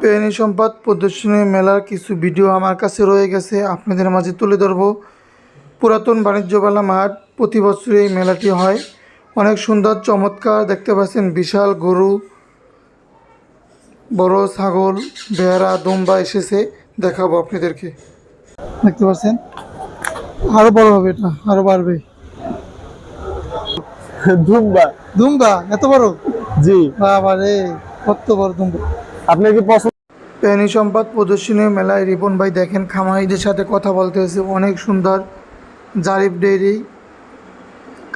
Penney সম্পদ প্রদর্শনী মেলার কিছু ভিডিও আমার কাছে রয়ে গেছে আপনাদের মাঝে তুলে ধরব। পুরাতন বাণিজ্য মেলা মাঠ প্রতি বছর এই মেলাটি হয়। অনেক সুন্দর চমৎকার দেখতে পাচ্ছেন বিশাল গরু বড় ছাগল ভেড়া দুম্বা এসেছে দেখাবো আপনাদেরকে। দেখতে পাচ্ছেন? আরও বড় হবে এটা আরও বাড়বে। ধুমবা দুম্বা? এত বড়? জি। বাবা রে কত বড় দুম্বা। আপনার কি পছন্দ? প্রাণী সম্পদ প্রদর্শনী মেলায় রিপন ভাই দেখেন খামারিদের সাথে কথা বলতে হয়েছে অনেক সুন্দর জারিফ ডেইরি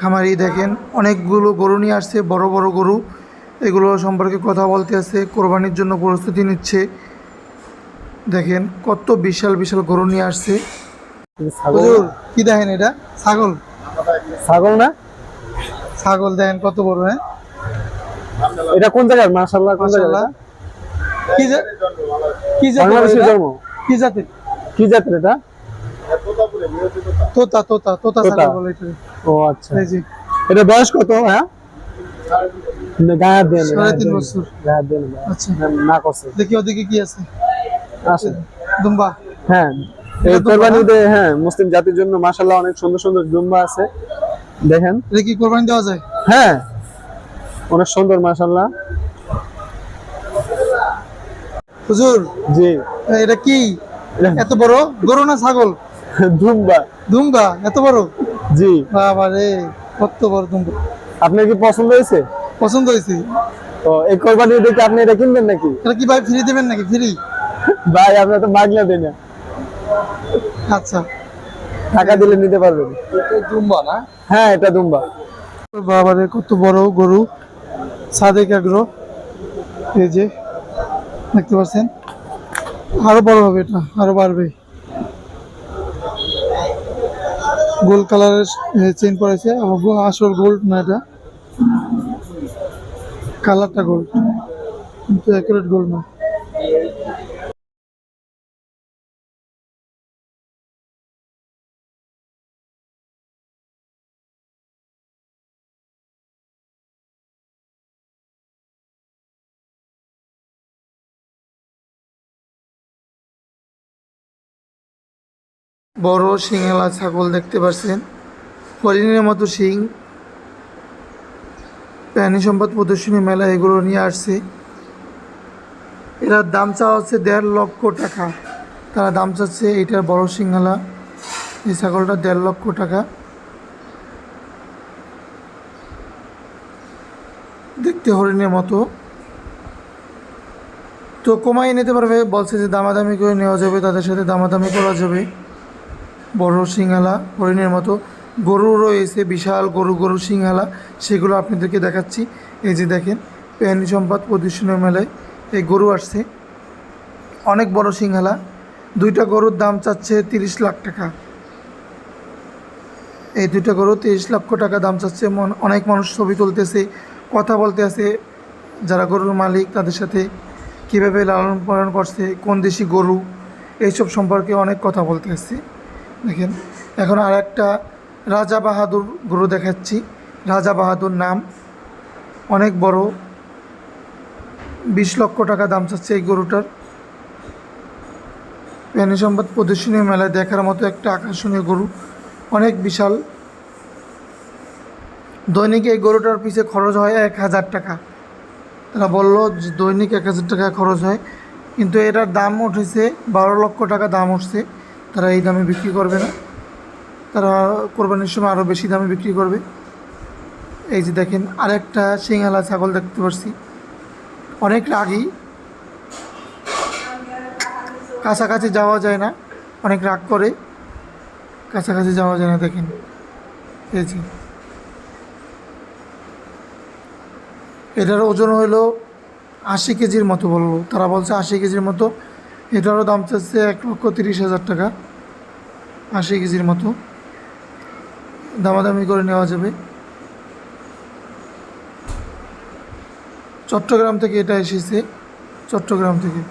খামারি দেখেন অনেকগুলো গরু নিয়ে আসছে বড় বড় গরু। এগুলো সম্পর্কে কথা বলতে আছে কোরবানির জন্য প্রস্তুতি নিচ্ছে। দেখেন কত বিশাল বিশাল গরু নিয়ে আসছে। কি দেখেন এটা? ছাগল? ছাগল না? ছাগল দেখেন কত বড় হ্যাঁ? এটা কোন জায়গার? মাশাআল্লাহ কোন। কি কি বাংলাদেশের জন্ম। কি জাতের? কি জাতের এটা? তোতা তোতা তোতা তোতা। বলে ও আচ্ছা। এই এটা বয়স কত হ্যাঁ গায়ে দেন সাড়ে তিন বছর। গায়ে দেন আচ্ছা। না করছে। দেখি ওদিকে কি আছে। আসেন দুম্বা। হ্যাঁ। এই কোরবানিতে হ্যাঁ মুসলিম জাতির জন্য মাশাআল্লাহ অনেক সুন্দর সুন্দর জুম্বা আছে। দেখেন। এটা কি কোরবানি দেওয়া যায়? হ্যাঁ। অনেক সুন্দর মাশাআল্লাহ। হুজুর জি। এটা কি? এত বড়? গরু না ছাগল? ধুমবা দুম্বা? এত বড়? জি। বাবা রে কত বড় দুম্বা। আপনার কি পছন্দ হয়েছে? পছন্দ হয়েছে। তো এই কোরবানি দেখে আপনি এটা কিনবেন নাকি? এটা কি ভাই ফ্রি দেবেন নাকি? ফ্রি? ভাই আপনার তো মাগলা দেন না। আচ্ছা। টাকা দিলে নিতে পারবেন। দুম্বা না? হ্যাঁ এটা দুম্বা। বাবা রে কত বড় গরু। সাদেক আগ্রো এই যে। দেখতে পাচ্ছেন? আরও বড় হবে এটা, আরও বাড়বে। গোল্ড কালারের চেন পড়েছে আসল গোল্ড না এটা। কালারটা গোল্ড কিন্তু অ্যাকুরেট গোল্ড না। বড় সিংহেলা ছাগল দেখতে পাচ্ছেন। হরিণের মতো সিং প্রাণী সম্পদ প্রদর্শনী মেলা এগুলো নিয়ে আসছে। এটার দাম চাওয়া হচ্ছে দেড় লক্ষ টাকা। তারা দাম চাচ্ছে এইটার বড় সিংহালা। এই ছাগলটা দেড় লক্ষ টাকা। দেখতে হরিণের মতো। তো কমাই নিতে পারবে, বলছে যে দামাদামি করে নেওয়া যাবে, তাদের সাথে দামাদামি করা যাবে। বড় সিংহালা, হরিণের মতো। গরু রয়েছে বিশাল গরু গরু সিংহালা, সেগুলো আপনাদেরকে দেখাচ্ছি। এই যে দেখেন প্রাণী সম্পদ প্রদর্শনী মেলায় এই গরু আসছে। অনেক বড় সিংহালা, দুইটা গরুর দাম চাচ্ছে তিরিশ লাখ টাকা। এই দুইটা গরু তিরিশ লক্ষ টাকা দাম চাচ্ছে। অনেক মানুষ ছবি তুলতেছে, কথা বলতে আছে, যারা গরুর মালিক, তাদের সাথে কীভাবে লালন পালন করছে, কোন দেশি গরু, এইসব সম্পর্কে অনেক কথা বলতে আসছে দেখেন, এখন আর একটা রাজা বাহাদুর গরু দেখাচ্ছি। রাজা বাহাদুর নাম অনেক বড়। বিশ লক্ষ টাকা দাম চাচ্ছে এই গরুটার। প্রাণী সম্পদ প্রদর্শনী মেলায় দেখার মতো একটা আকর্ষণীয় গরু। অনেক বিশাল। দৈনিক এই গরুটার পিছে খরচ হয় এক হাজার টাকা। তারা বলল যে দৈনিক এক হাজার টাকা খরচ হয়, কিন্তু এটার দাম উঠেছে বারো লক্ষ টাকা দাম উঠছে। তারা এই দামে বিক্রি করবে না। তারা কোরবানির সময় আরও বেশি দামে বিক্রি করবে। এই যে দেখেন, আরেকটা সিংহালা ছাগল দেখতে পাচ্ছি অনেক রাগি। কাছাকাছি যাওয়া যায় না, অনেক রাগ করে। কাছাকাছি যাওয়া যায় না, দেখেন। এই যে। এটার ওজন হলো আশি কেজির মতো বলব তারা বলছে আশি কেজির মতো। এটারও দাম চাচ্ছে এক লক্ষ তিরিশ হাজার টাকা, আশি কেজির মতো। দামাদামি করে নেওয়া যাবে। চট্টগ্রাম থেকে এটা এসেছে, চট্টগ্রাম থেকে।